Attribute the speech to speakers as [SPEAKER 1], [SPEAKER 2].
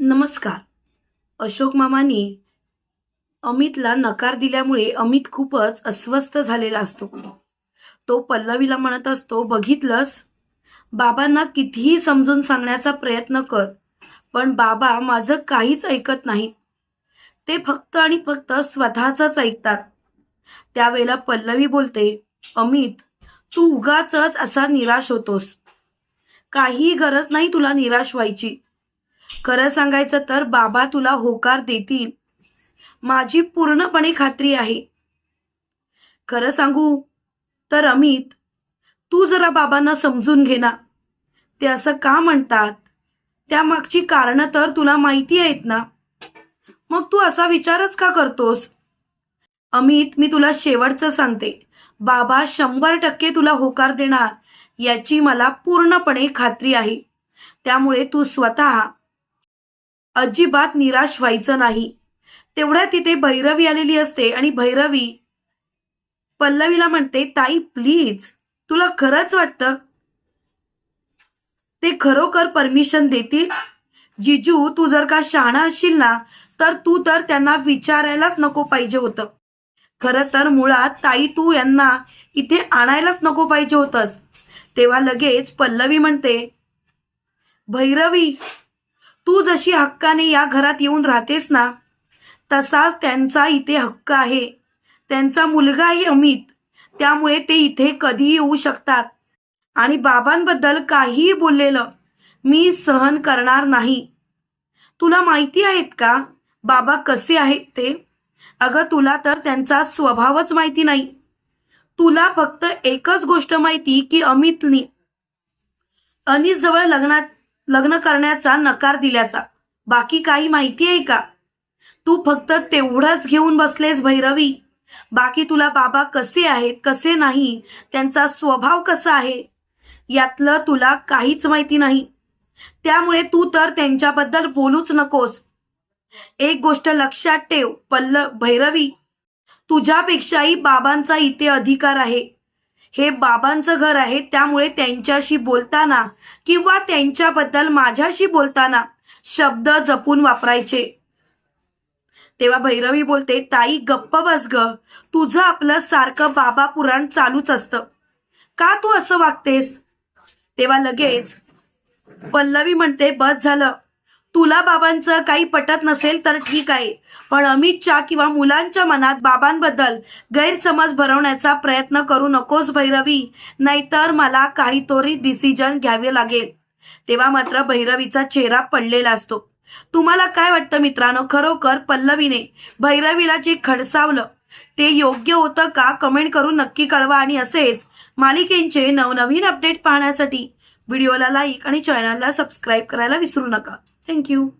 [SPEAKER 1] नमस्कार. अशोक मामानी अमितला नकार दिल्यामुळे अमित खूपच अस्वस्थ झालेला असतो. तो पल्लवीला म्हणत असतो बघितलंस? बाबांना कितीही समजून सांगण्याचा प्रयत्न कर पण बाबा माझं काहीच ऐकत नाहीत. ते फक्त आणि फक्त स्वतःच ऐकतात. त्यावेळेला पल्लवी बोलते अमित तू उगाच असा निराश होतोस. काही गरज नाही तुला निराश व्हायची. खरं सांगायचं तर बाबा तुला होकार देतील. माझी पूर्णपणे खात्री आहे. खरं सांगू तर अमित तू जरा बाबांना समजून घे ना. ते असं का म्हणतात? त्यामागची कारणं तर तुला माहिती आहेत ना. मग तू असा विचारच का करतोस? अमित मी तुला शेवटचं सांगते. बाबा शंभर टक्के तुला होकार देणार याची मला पूर्णपणे खात्री आहे. त्यामुळे तू स्वतः अजिबात निराश व्हायचं नाही. तेवढ्या तिथे भैरवी आलेली असते आणि भैरवी पल्लवीला म्हणते ताई प्लीज तुला खरंच वाटतं? ते खरोखर परमिशन देतील? जिजू तू जर का शहाणा असशील ना तर तू तर त्यांना विचारायलाच नको पाहिजे होतं. खरं तर मुळात ताई तू यांना इथे आणायलाच नको पाहिजे होतंस. तेव्हा लगेच पल्लवी म्हणते भैरवी तू जशी हक्काने या घरात येऊन राहतेस ना तसाच त्यांचा इथे हक्क आहे. त्यांचा मुलगा आहे अमित त्यामुळे ते इथे कधीही येऊ शकतात. आणि बाबांबद्दल काहीही बोललेलं मी सहन करणार नाही. तुला माहिती आहेत का बाबा कसे आहेत ते? अगं तुला तर त्यांचा स्वभावच माहिती नाही. तुला फक्त एकच गोष्ट माहिती की अमितनी अनिस जवळ लग्नात लग्न करण्याचा नकार दिल्याचा. बाकी काही माहिती आहे का? तू फक्त तेवढंच घेऊन बसलेस भैरवी. बाकी तुला बाबा कसे आहेत कसे नाही त्यांचा स्वभाव कसा आहे यातलं तुला काहीच माहिती नाही. त्यामुळे तू तर त्यांच्याबद्दल बोलूच नकोस. एक गोष्ट लक्षात ठेव पल्ल भैरवी. तुझ्यापेक्षाही बाबांचा इथे अधिकार आहे. हे बाबांचं घर आहे त्यामुळे त्यांच्याशी बोलताना किंवा त्यांच्याबद्दल माझ्याशी बोलताना शब्द जपून वापरायचे. तेव्हा भैरवी बोलते ताई गप्प बस ग. तुझं आपलं सारखं बाबा पुराण चालूच असतं. का तू असं वागतेस? तेव्हा लगेच पल्लवी म्हणते बस झालं. तुला बाबांचं काही पटत नसेल तर ठीक आहे. पण अमितच्या किंवा मुलांच्या मनात बाबांबद्दल गैरसमज भरवण्याचा प्रयत्न करू नकोस भैरवी. नाहीतर मला काहीतरी डिसिजन घ्यावे लागेल. तेव्हा मात्र भैरवीचा चेहरा पडलेला असतो. तुम्हाला काय वाटतं मित्रांनो? खरोखर पल्लवीने भैरवीला जे खडसावलं ते योग्य होतं का? कमेंट करून नक्की कळवा आणि असेच मालिकेंचे नवनवीन अपडेट पाहण्यासाठी व्हिडिओला लाईक आणि चॅनलला सबस्क्राईब करायला विसरू नका. Thank you.